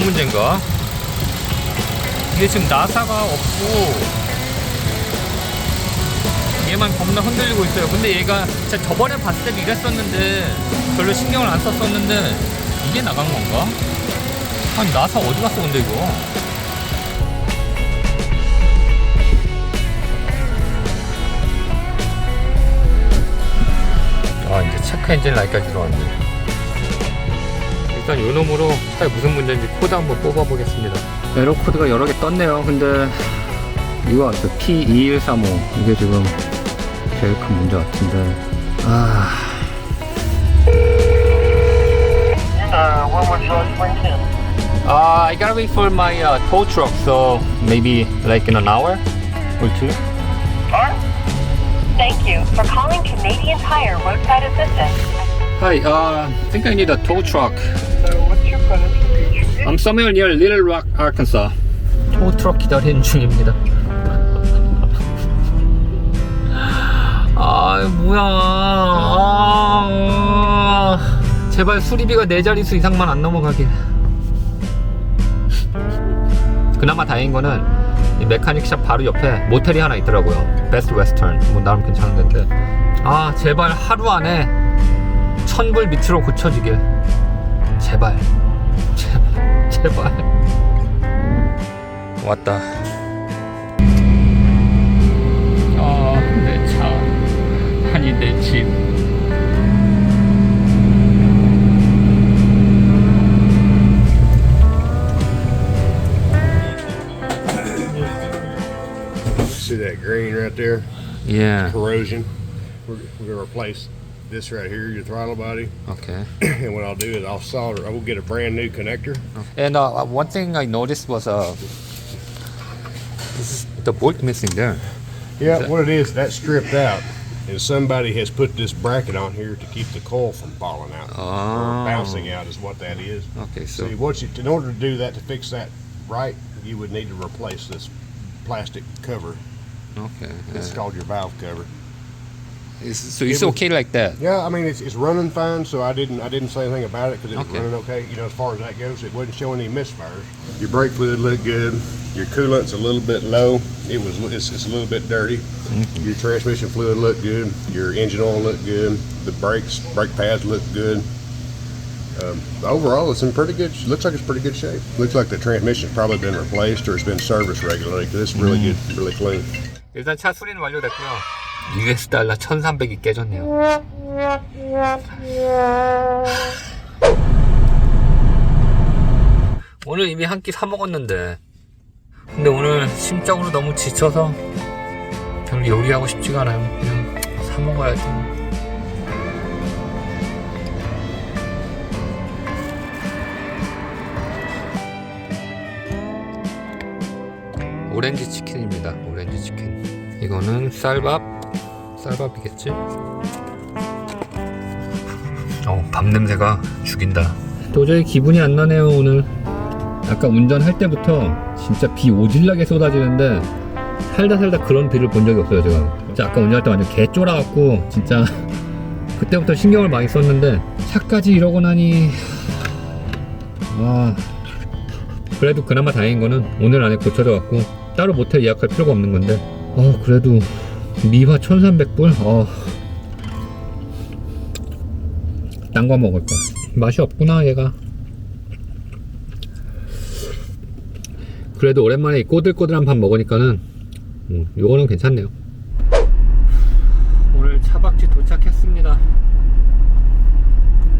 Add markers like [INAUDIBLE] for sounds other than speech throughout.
이거 문제인가? 이게 지금 나사가 없고 얘만 겁나 흔들리고 있어요 근데 얘가 진짜 저번에 봤을 때도 이랬었는데 별로 신경을 안 썼었는데 이게 나간 건가? 아니 나사 어디 갔어 근데 이거 아 이제 체크 엔진 라이트까지 들어왔네 일단 요 놈으로 차에 무슨 문제인지 코드 한번 뽑아보겠습니다 에러 코드가 여러 개 떴네요 근데 이거 그 P2135 이게 지금 제일 큰 문제 같은데 아 Uh? Uh, I gotta wait for my uh, tow truck, so maybe like in an hour or two. Alright. Thank you for calling Canadian Tire Roadside Assistance. Hi, uh, I think I need a tow truck. So what's your? I'm somewhere near Little Rock, Arkansas. tow truck 기다리는 중입니다. 아, 뭐야. 아, 제발 수리비가 네 자릿수 이상만 안 넘어가게. 그나마 다행인 거는 이 메카닉샵 바로 옆에 모텔이 하나 있더라고요. 베스트 웨스턴. 뭐 나름 괜찮은 데인데. 아, 제발 하루 안에 천불 밑으로 고쳐지길. 제발. 제발. 제발. 왔다. 아, 내 차. 아니, 내 집. See that green right there? 예. Corrosion. We're, we're gonna replace this right here, your throttle body. Okay. [CLEARS THROAT] and what I'll do is I'll solder. I will get a brand new connector. And uh, one thing I noticed was uh, the bolt missing there. Yeah, that what it is, that stripped out. And somebody has put this bracket on here to keep the coil from falling out. Oh. Or bouncing out is what that is. Okay, so. See, what you, in order to do that, to fix that right, you would need to replace this plastic cover. Okay. It's called your valve cover. It's, so it's It was- okay like that. Yeah, I mean it's, it's running fine, so I didn't I didn't say anything about it because it was Okay. running okay. You know, as far as that goes, it wasn't showing any misfires. Your brake fluid looked good. Your coolant's a little bit low. It was it's, it's a little bit dirty. Your transmission fluid looked good. Your engine oil looked good. The brakes brake pads looked good. Um, overall, it's in pretty good. Looks like it's pretty good shape. Looks like the transmission's probably been replaced or it's been serviced regularly because it's really good, really clean. 일단 차 수리는 완료됐고요. US 달러 1,300이 깨졌네요. 오늘 이미 한 끼 사 먹었는데 근데 오늘 심적으로 너무 지쳐서 별로 요리하고 싶지가 않아요. 그냥 사 먹어야지. 오렌지 치킨입니다. 오렌지 치킨. 이거는 쌀밥. 쌀밥이겠지? 어, 밥 냄새가 죽인다. 도저히 기분이 안 나네요, 오늘. 아까 운전할 때부터 진짜 비 오질나게 쏟아지는데 살다 살다 그런 비를 본 적이 없어요, 제가. 진짜 아까 운전할 때 완전 개 쫄아갖고 진짜 [LAUGHS] 그때부터 신경을 많이 썼는데 차까지 이러고 나니 와 그래도 그나마 다행인 거는 오늘 안에 고쳐져 갖고 따로 모텔 예약할 필요가 없는 건데 어 그래도 미화 1300불 어. 딴 거 먹을 거야 맛이 없구나 얘가 그래도 오랜만에 이 꼬들꼬들한 밥 먹으니까는 음, 요거는 괜찮네요 오늘 차박지 도착했습니다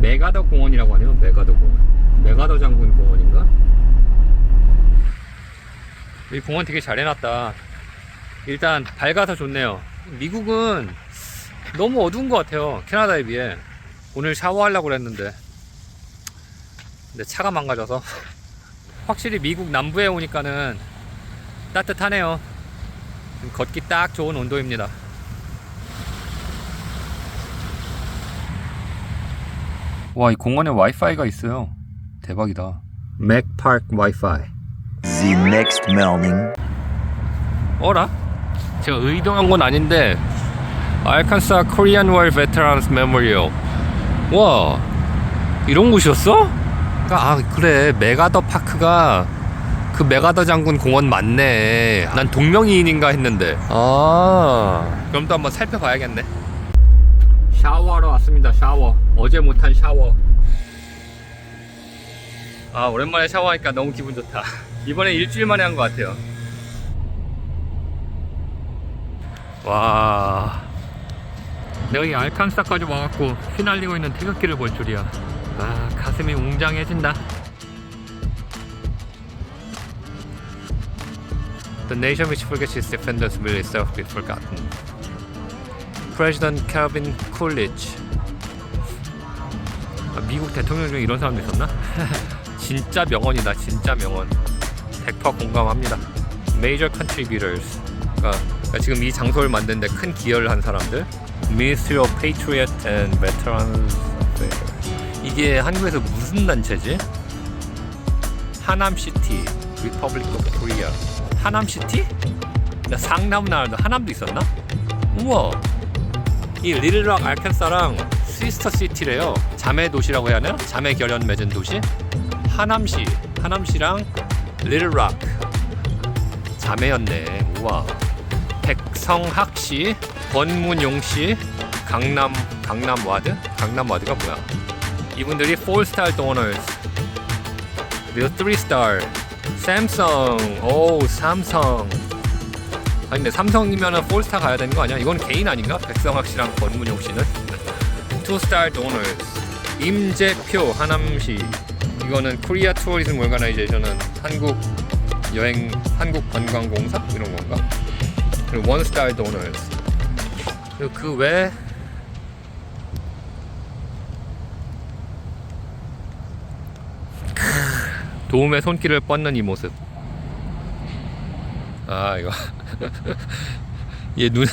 메가더 공원이라고 하네요 메가더 공원 메가더 장군 공원인가? 이 공원 되게 잘 해놨다. 일단 밝아서 좋네요. 미국은 너무 어두운 것 같아요. 캐나다에 비해. 오늘 샤워하려고 그랬는데. 근데 차가 망가져서. [LAUGHS] 확실히 미국 남부에 오니까는 따뜻하네요. 걷기 딱 좋은 온도입니다. 와, 이 공원에 와이파이가 있어요. 대박이다. 맥파크 와이파이. The next morning. 어라? 제가 의도한 건 아닌데 알칸사 코리안 월 베테랑스 메모리얼. 와 이런 곳이었어? 아 그래. 메가더 파크가 그 메가더 장군 공원 맞네. 난 동명이인인가 했는데. 아. 그럼 또 한번 살펴봐야겠네. 샤워하러 왔습니다 샤워. 어제 못한 샤워. 아 오랜만에 샤워하니까 너무 기분 좋다. 이번에 일주일 만에 한 것 같아요 와 내가 이 알칸스타까지 와갖고 휘날리고 있는 태극기를 볼 줄이야 아 가슴이 웅장해진다 The nation which forgets its defenders will itself be forgotten President Calvin Coolidge 아, 미국 대통령 중에 이런 사람도 있었나? 진짜 명언이다 진짜 명언 100% 공감합니다 Major contributors 그러니까, 그러니까 지금 이 장소를 만드는데 큰 기여를 한 사람들. Ministry of Patriot and Veterans Affairs. 이게 한국에서 무슨 단체지? 하남시티 Republic of Korea. 하남시티? 나 상남 나라도 하남도 있었나? 우와. 이 리틀락 알칸사랑 시스터 시티래요. 자매 도시라고 해야 하나요? 자매 결연 맺은 도시? 하남시 하남시랑 리틀락 자매였네. 우와 백성학시, 권문용시, 강남 강남 와드, 강남 와드가 뭐야? 이분들이 4스타 도너스, 그리고 3스타, 삼성, 오 삼성. 아니 근데 삼성이면은 4스타 가야 되는 거 아니야? 이건 개인 아닌가? 백성학시랑 권문용시는 2스타 도너스, 임재표 하남시. 이거는 코리아 투어리즘 오가나 이제이션은 한국 여행 한국 관광공사 이런 건가? 그리고 원 스타 도너스 그리고 그외 도움의 손길을 뻗는 이 모습. 아 이거. [LAUGHS] 얘 눈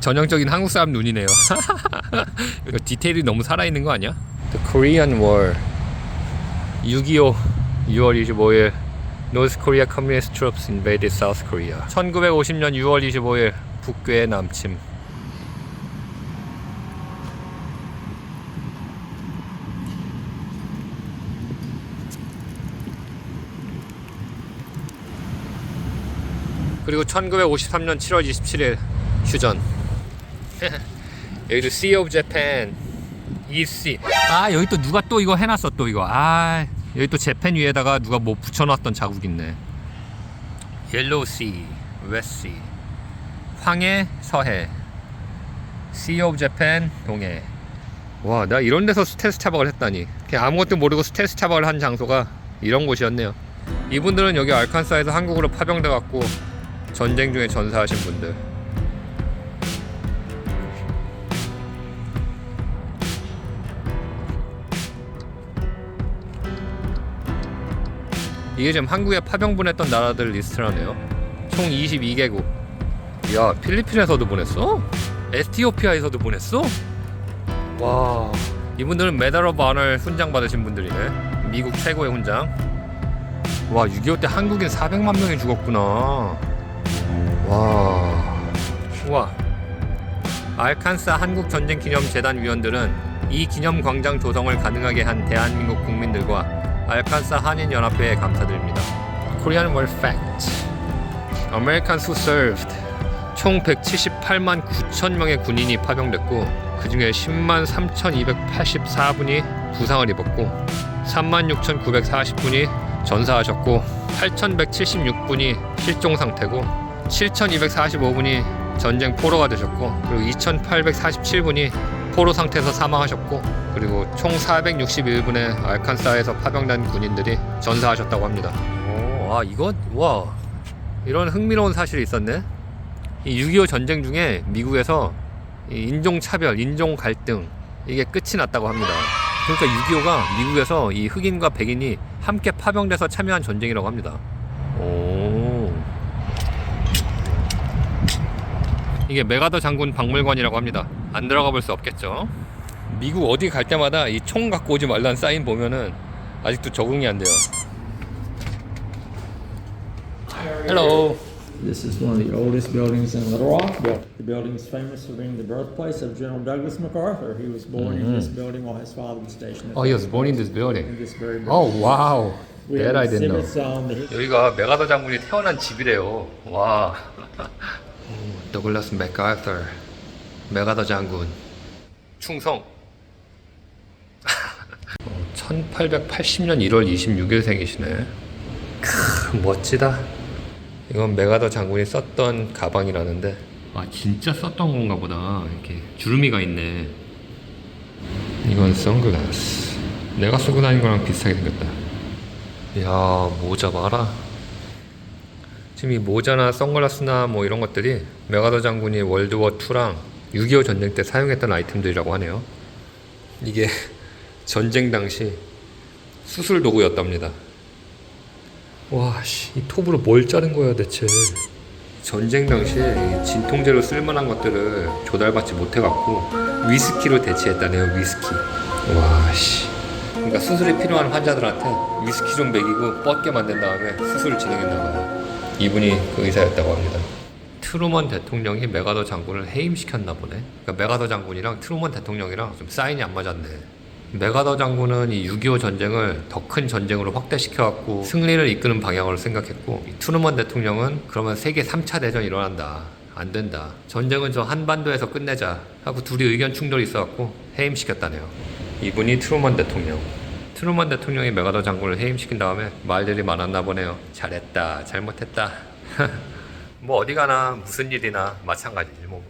전형적인 한국 사람 눈이네요. [LAUGHS] 이거 디테일이 너무 살아있는 거 아니야? The Korean War. 6.25 6월 25일 North Korea Communist Troops invaded South Korea. 1950년 6월 25일 북괴의 남침. 그리고 1953년 7월 27일 휴전. 여기도 Sea of Japan. EC. 아 여기 또 누가 또 이거 해놨어 또 이거. 아 여기 또 재팬 위에다가 누가 뭐 붙여놨던 자국 있네. 옐로우 씨, 웨스트 씨, 황해, 서해, Sea of Japan, 동해. 와, 나 이런 데서 스텔스 차박을 했다니. 그냥 아무것도 모르고 스텔스 차박을 한 장소가 이런 곳이었네요. 이분들은 여기 알칸사에서 한국으로 파병돼 갖고 전쟁 중에 전사하신 분들. 이게 지금 한국에 파병 보냈던 나라들 리스트라네요. 총 22개국. 야, 필리핀에서도 보냈어? 에티오피아에서도 보냈어? 와, 이분들은 메달 오브 아너를 훈장 받으신 분들이네. 미국 최고의 훈장. 와, 6.25 때 한국인 400만 명이 죽었구나. 와, 와. 알칸사 한국 전쟁 기념 재단 위원들은 이 기념 광장 조성을 가능하게 한 대한민국 국민들과 알칸사 한인연합회에 감사드립니다. Korean War Fact Americans who served 총 178만 9천 명의 군인이 파병됐고 그 중에 10만 3,284분이 부상을 입었고 3만 6,940분이 전사하셨고 8,176분이 실종 상태고 7,245분이 전쟁 포로가 되셨고 그리고 2,847분이 포로 상태에서 사망하셨고 그리고 총 461분의 알칸사에서 파병된 군인들이 전사하셨다고 합니다. 오, 아 이거 와 이런 흥미로운 사실이 있었네. 이 6.25 전쟁 중에 미국에서 이 인종 차별, 인종 갈등 이게 끝이 났다고 합니다. 그러니까 6.25가 미국에서 이 흑인과 백인이 함께 파병돼서 참여한 전쟁이라고 합니다. 오. 이게 메가더 장군 박물관이라고 합니다. 안 들어가 볼 수 없겠죠. 미국 어디 갈 때마다 이 총 갖고 오지 말라는 사인 보면은 아직도 적응이 안 돼요. Hello. This is one of the oldest buildings in Little Rock. The building is famous for being the birthplace of General Douglas MacArthur. He was born in this building while his father was stationed at Oh, he was born in this building. in this very building. Oh, wow. We That have I didn't know. exhibits on the 여기가 메가더 장군이 태어난 집이래요. 와. 더글라스 맥아터. 메가더 장군. 충성. 1880년 1월 26일생이시네. 크, 멋지다. 이건 메가더 장군이 썼던 가방이라는데. 아, 진짜 썼던 건가 보다. 이렇게 주름이가 있네. 이건 선글라스. 내가 쓰고 다니는 거랑 비슷하게 생겼다. 이야 모자 봐라 지금 이 모자나 선글라스나 뭐 이런 것들이 메가더 장군이 월드워2랑 6.25 전쟁 때 사용했던 아이템들이라고 하네요. 이게 전쟁 당시 수술 도구였답니다. 와 씨 이 톱으로 뭘 자른 거야 대체? 전쟁 당시에 이 진통제로 쓸만한 것들을 조달받지 못해갖고 위스키로 대체했다네요 위스키. 와 씨. 그러니까 수술이 필요한 환자들한테 위스키 좀 먹이고 뻗게 만든 다음에 수술을 진행했나 봐요. 이분이 그 의사였다고 합니다. 트루먼 대통령이 메가더 장군을 해임시켰나 보네. 그러니까 메가더 장군이랑 트루먼 대통령이랑 좀 사인이 안 맞았네. 메가더 장군은 이 6.25 전쟁을 더 큰 전쟁으로 확대시켜갖고 승리를 이끄는 방향으로 생각했고 이 트루먼 대통령은 그러면 세계 3차 대전이 일어난다. 안 된다. 전쟁은 저 한반도에서 끝내자 하고 둘이 의견 충돌이 있어갖고 해임시켰다네요. 이분이 트루먼 대통령. 트루먼 대통령이 메가더 장군을 해임시킨 다음에 말들이 많았나 보네요. 잘했다, 잘못했다. [LAUGHS] 뭐 어디 가나 무슨 일이나 마찬가지지 뭐.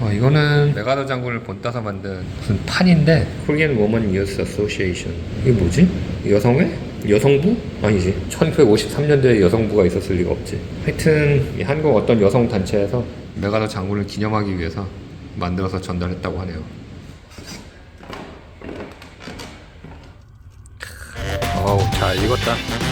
어, 이거는 메가더 장군을 본따서 만든 무슨 판인데 Korean Women Youth Association 이게 뭐지? 여성회? 여성부? 아니지 1953년도에 여성부가 있었을 리가 없지 하여튼 이 한국 어떤 여성 단체에서 메가더 장군을 기념하기 위해서 만들어서 전달했다고 하네요 어우 잘 익었다